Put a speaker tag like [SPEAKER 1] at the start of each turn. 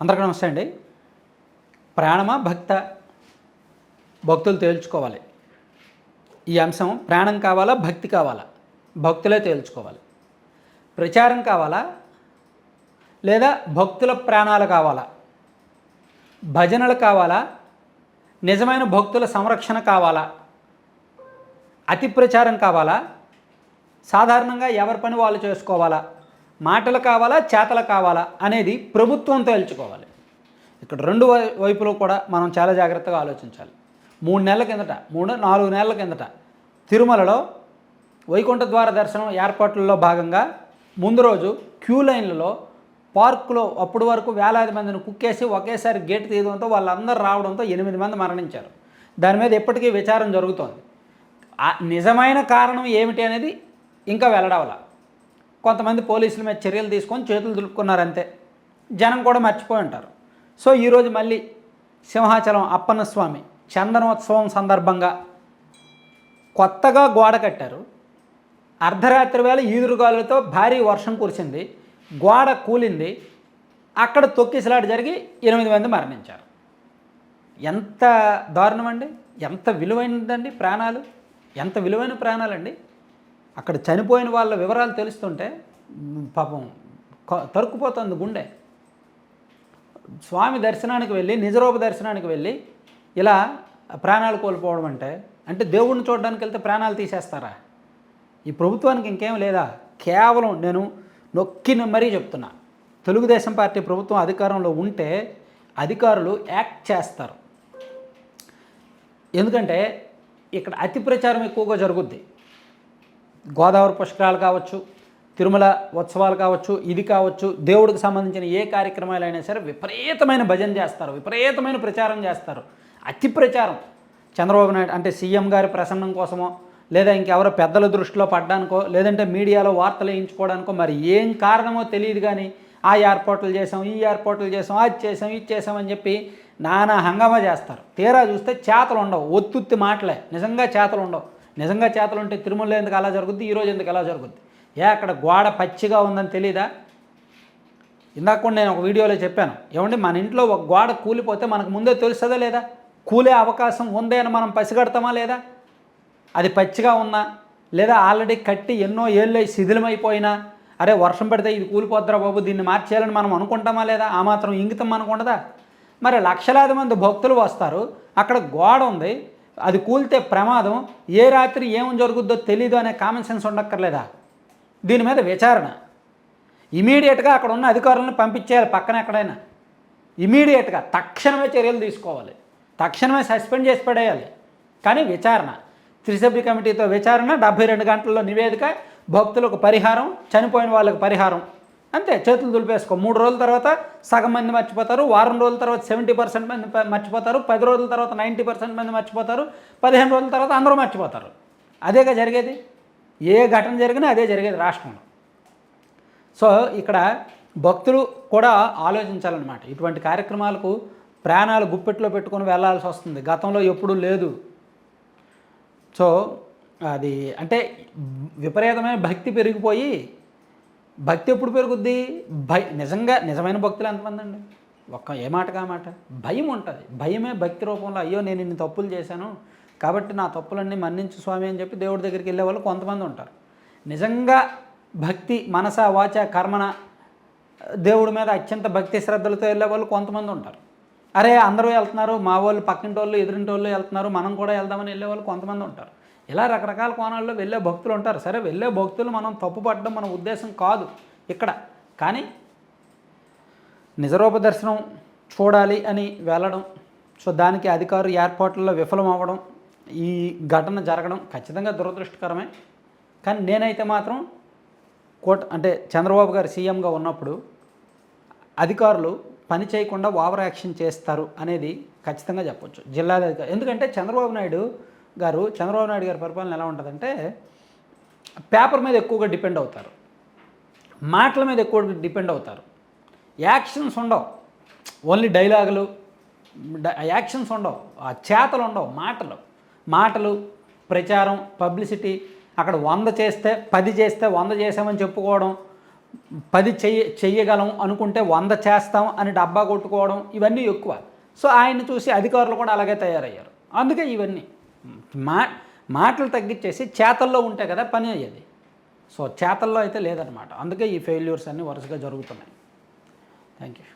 [SPEAKER 1] అందరికీ నమస్తే అండి. ప్రాణమా భక్త? భక్తులు తేల్చుకోవాలి. ఈ అంశం ప్రాణం కావాలా భక్తి కావాలా? భక్తులే తేల్చుకోవాలి. ప్రచారం కావాలా? లేదా భక్తుల ప్రాణాలు కావాలా? భజనలు కావాలా? నిజమైన భక్తుల సంరక్షణ కావాలా? అతి ప్రచారం కావాలా? సాధారణంగా ఎవరి పని వాళ్ళు చేసుకోవాలా? మాటలు కావాలా చేతలు కావాలా అనేది ప్రభుత్వం తేల్చుకోవాలి. ఇక్కడ రెండు వై- కూడా మనం చాలా జాగ్రత్తగా ఆలోచించాలి. మూడు నెలల కిందట మూడు నాలుగు నెలల కిందట తిరుమలలో వైకుంఠ ద్వార దర్శనం ఏర్పాట్లలో భాగంగా ముందు రోజు క్యూ లైన్లలో పార్కులో అప్పటి వరకు వేలాది మందిని కుక్కేసి ఒకేసారి గేట్ తీయడంతో వాళ్ళందరూ రావడంతో ఎనిమిది మంది మరణించారు. దాని మీద ఇప్పటికీ విచారం జరుగుతోంది. ఆ నిజమైన కారణం ఏమిటి అనేది ఇంకా వెల్లడవల. కొంతమంది పోలీసుల మీద చర్యలు తీసుకొని చేతులు దులుపుకున్నారు అంతే. జనం కూడా మర్చిపోయి ఉంటారు. సో ఈరోజు మళ్ళీ సింహాచలం అప్పన్నస్వామి చందనోత్సవం సందర్భంగా కొత్తగా గోడ కట్టారు. అర్ధరాత్రి వేళ ఈదురుగాలులతో భారీ వర్షం కురిసింది. గోడ కూలింది. అక్కడ తొక్కిసలాట జరిగి ఎనిమిది మంది మరణించారు. ఎంత దారుణం అండి? ఎంత విలువైనదండి ప్రాణాలు? ఎంత విలువైన ప్రాణాలండి? అక్కడ చనిపోయిన వాళ్ళ వివరాలు తెలుస్తుంటే పాపం తరుక్కుపోతుంది గుండె. స్వామి దర్శనానికి వెళ్ళి నిజరూప దర్శనానికి వెళ్ళి ఇలా ప్రాణాలు కోల్పోవడం అంటే అంటే దేవుడిని చూడడానికి వెళ్తే ప్రాణాలు తీసేస్తారా? ఈ ప్రభుత్వానికి ఇంకేం లేదా? కేవలం నేను నొక్కిన మరీ చెప్తున్నా. తెలుగుదేశం పార్టీ ప్రభుత్వం అధికారంలో ఉంటే అధికారులు యాక్ట్ చేస్తారు. ఎందుకంటే ఇక్కడ అతి ప్రచారం ఎక్కువగా జరుగుద్ది. గోదావరి పుష్కరాలు కావచ్చు తిరుమల ఉత్సవాలు కావచ్చు ఇది కావచ్చు దేవుడికి సంబంధించిన ఏ కార్యక్రమాలు అయినా సరే విపరీతమైన భజన చేస్తారు విపరీతమైన ప్రచారం చేస్తారు. అతి ప్రచారం. చంద్రబాబు నాయుడు అంటే సీఎం గారి ప్రసన్నం కోసమో లేదా ఇంకెవరో పెద్దల దృష్టిలో పడ్డానికో లేదంటే మీడియాలో వార్తలు వేయించుకోవడానికో మరి ఏం కారణమో తెలియదు కానీ ఆ ఏర్పాట్లు చేసాం ఈ ఏర్పాట్లు చేసాం అది చేసాం ఇది చేసాం అని చెప్పి నానా హంగామా చేస్తారు. తీరా చూస్తే చేతలు ఉండవు ఒత్తుత్తి మాటలే నిజంగా చేతలు ఉండవు. నిజంగా చేతలు ఉంటే తిరుమలలో ఎందుకు అలా జరుగుద్ది? ఈరోజు ఎందుకు అలా జరుగుద్ది? ఏ అక్కడ గోడ పచ్చిగా ఉందని తెలీదా? ఇందాక కూడా నేను ఒక వీడియోలో చెప్పాను. ఏమండి మన ఇంట్లో ఒక గోడ కూలిపోతే మనకు ముందే తెలుస్తుందా లేదా? కూలే అవకాశం ఉందే అని మనం పసిగడతామా లేదా? అది పచ్చిగా ఉన్నా లేదా ఆల్రెడీ కట్టి ఎన్నో ఏళ్ళు శిథిలమైపోయినా అరే వర్షం పడితే ఇది కూలిపోద్దరా బాబు దీన్ని మార్చేయాలని మనం అనుకుంటామా లేదా? ఆ మాత్రం ఇంగితం మనకు ఉండదా? మరి లక్షలాది మంది భక్తులు వస్తారు. అక్కడ గోడ ఉంది. అది కూలితే ప్రమాదం ఏ రాత్రి ఏం జరుగుద్దో తెలీదు అనే కామన్ సెన్స్ ఉండక్కర్లేదా? దీని మీద విచారణ. ఇమీడియట్గా అక్కడ ఉన్న అధికారులను పంపించేయాలి పక్కన ఎక్కడైనా. ఇమీడియట్గా తక్షణమే చర్యలు తీసుకోవాలి. తక్షణమే సస్పెండ్ చేసి పడేయాలి. కానీ విచారణ. త్రిసభ్య కమిటీతో విచారణ డెబ్బై రెండు గంటల్లో నివేదిక భక్తులకు పరిహారం చనిపోయిన వాళ్ళకు పరిహారం. అంతే చేతులు దులిపేసుకో. మూడు రోజుల తర్వాత సగం మంది మర్చిపోతారు వారం రోజుల తర్వాత సెవెంటీ పర్సెంట్ మంది మర్చిపోతారు పది రోజుల తర్వాత నైంటీ పర్సెంట్ మంది మర్చిపోతారు పదిహేను రోజుల తర్వాత అందరూ మర్చిపోతారు. అదేగా జరిగేది? ఏ ఘటన జరిగినా అదే జరిగేది రాష్ట్రంలో. సో ఇక్కడ భక్తులు కూడా ఆలోచించాలన్నమాట. ఇటువంటి కార్యక్రమాలకు ప్రాణాలు గుప్పెట్లో పెట్టుకొని వెళ్ళాల్సి వస్తుంది. గతంలో ఎప్పుడూ లేదు. సో అది అంటే విపరీతమైన భక్తి పెరిగిపోయి భక్తి ఎప్పుడు పెరుగుద్ది? భయ నిజంగా నిజమైన భక్తులు ఎంతమంది అండి ఒక్క ఏ మాటగా మాట. భయం ఉంటుంది. భయమే భక్తి రూపంలో అయ్యో నేను ఇన్ని తప్పులు చేశాను కాబట్టి నా తప్పులన్నీ మన్నించు స్వామి అని చెప్పి దేవుడి దగ్గరికి వెళ్ళే వాళ్ళు కొంతమంది ఉంటారు. నిజంగా భక్తి మనస వాచ కర్మన దేవుడి మీద అత్యంత భక్తి శ్రద్ధలతో వెళ్ళే వాళ్ళు కొంతమంది ఉంటారు. అరే అందరూ వెళ్తున్నారు మా వాళ్ళు పక్కింటి వాళ్ళు ఎదురింటి వాళ్ళు వెళ్తున్నారు మనం కూడా వెళ్దామని వెళ్ళే వాళ్ళు కొంతమంది ఉంటారు. ఇలా రకరకాల కోణాల్లో వెళ్ళే భక్తులు ఉంటారు. సరే వెళ్ళే భక్తులు మనం తప్పుపడడం మన ఉద్దేశం కాదు ఇక్కడ. కానీ నిజరూప దర్శనం చూడాలి అని వెళ్ళడం సో దానికి అధికారులు ఏర్పాట్లలో విఫలం అవ్వడం ఈ ఘటన జరగడం ఖచ్చితంగా దురదృష్టకరమే. కానీ నేనైతే మాత్రం కోట అంటే చంద్రబాబు గారు సీఎంగా ఉన్నప్పుడు అధికారులు పని చేయకుండా ఓవర్ యాక్షన్ చేస్తారు అనేది ఖచ్చితంగా చెప్పొచ్చు. జిల్లా ఎందుకంటే చంద్రబాబు నాయుడు గారు చంద్రబాబు నాయుడు గారి పరిపాలన ఎలా ఉంటుందంటే పేపర్ మీద ఎక్కువగా డిపెండ్ అవుతారు. మాటల మీద ఎక్కువ డిపెండ్ అవుతారు. యాక్షన్స్ ఉండవు. ఓన్లీ డైలాగులు యాక్షన్స్ ఉండవు. ఆ చేతలు ఉండవు మాటలు. మాటలు ప్రచారం పబ్లిసిటీ అక్కడ వంద చేస్తే పది చేస్తే వంద చేసామని చెప్పుకోవడం పది చెయ్య చెయ్యగలం అనుకుంటే వంద చేస్తాం అని డబ్బా కొట్టుకోవడం ఇవన్నీ ఎక్కువ. సో ఆయన్ని చూసి అధికారులు కూడా అలాగే తయారయ్యారు. అందుకే ఇవన్నీ. మా మాటలు తగ్గించేసి చేతల్లో ఉంటే కదా పని అయ్యేది. సో చేతల్లో అయితే లేదనమాట అందుకే ఈ ఫెయిల్యూర్స్ అన్నీ వరుసగా జరుగుతున్నాయి. Thank you